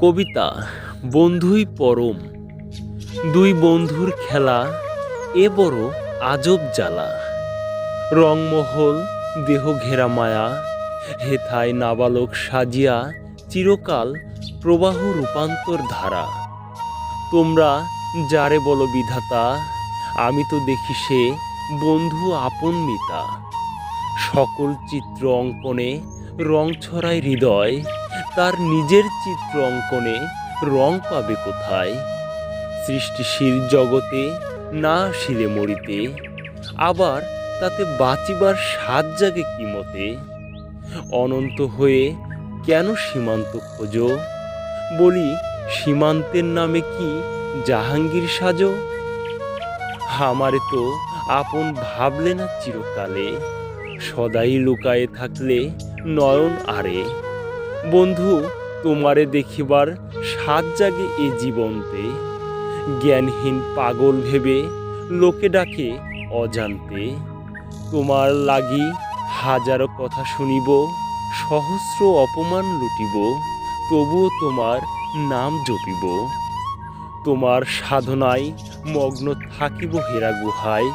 কবিতা, বন্ধুই পরম। দুই বন্ধুর খেলা, এ বড় আজব জ্বালা। রংমহল, দেহ ঘেরা মায়া, হেথায় নাবালক সাজিয়া চিরকাল প্রবাহ রূপান্তর ধারা। তোমরা যারে বলো বিধাতা, আমি তো দেখি সে বন্ধু আপন মিতা। সকল চিত্র অঙ্কনে রং ছড়ায় হৃদয় তার নিজের চিত্র অঙ্কনে রং পাবে কোথায়? সৃষ্টিশীল জগতে না শিলে মরিতে, আবার তাতে বাঁচিবার স্বাদ জাগে কি মতে? অনন্ত হয়ে কেন সীমান্ত খোঁজো? বলি, সীমান্তের নামে কি জাহাঙ্গীর সাজো? আমারে তো আপন ভাবলে না চিরকালে, সদাই লুকায়ে থাকলে নয়ন আরে। বন্ধু, তোমারে দেখিবার সাত জাগে এ জীবন্তে। জ্ঞানহীন পাগল ভেবে লোকে ডাকে অজান্তে। তোমার লাগি হাজারো কথা শুনিব, সহস্র অপমান লুটিব, তবুও তোমার নাম জপিব। তোমার সাধনায় মগ্ন থাকিব হেরা গুহায়।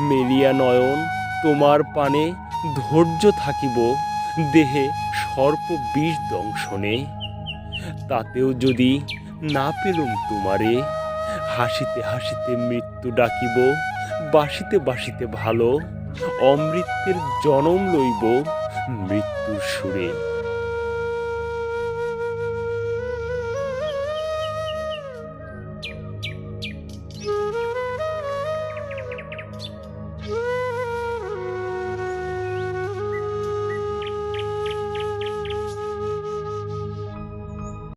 মেলিয়া নয়ন তোমার পানে ধৈর্য থাকিব। দেহে সর্প বিষ দংশনে তাতেও যদি না পেলুম তোমারে, হাসিতে হাসিতে মৃত্যু ডাকিব, বাসিতে বাসিতে ভালো, অমৃতের জনম লইব, মৃত্যুর সুরে।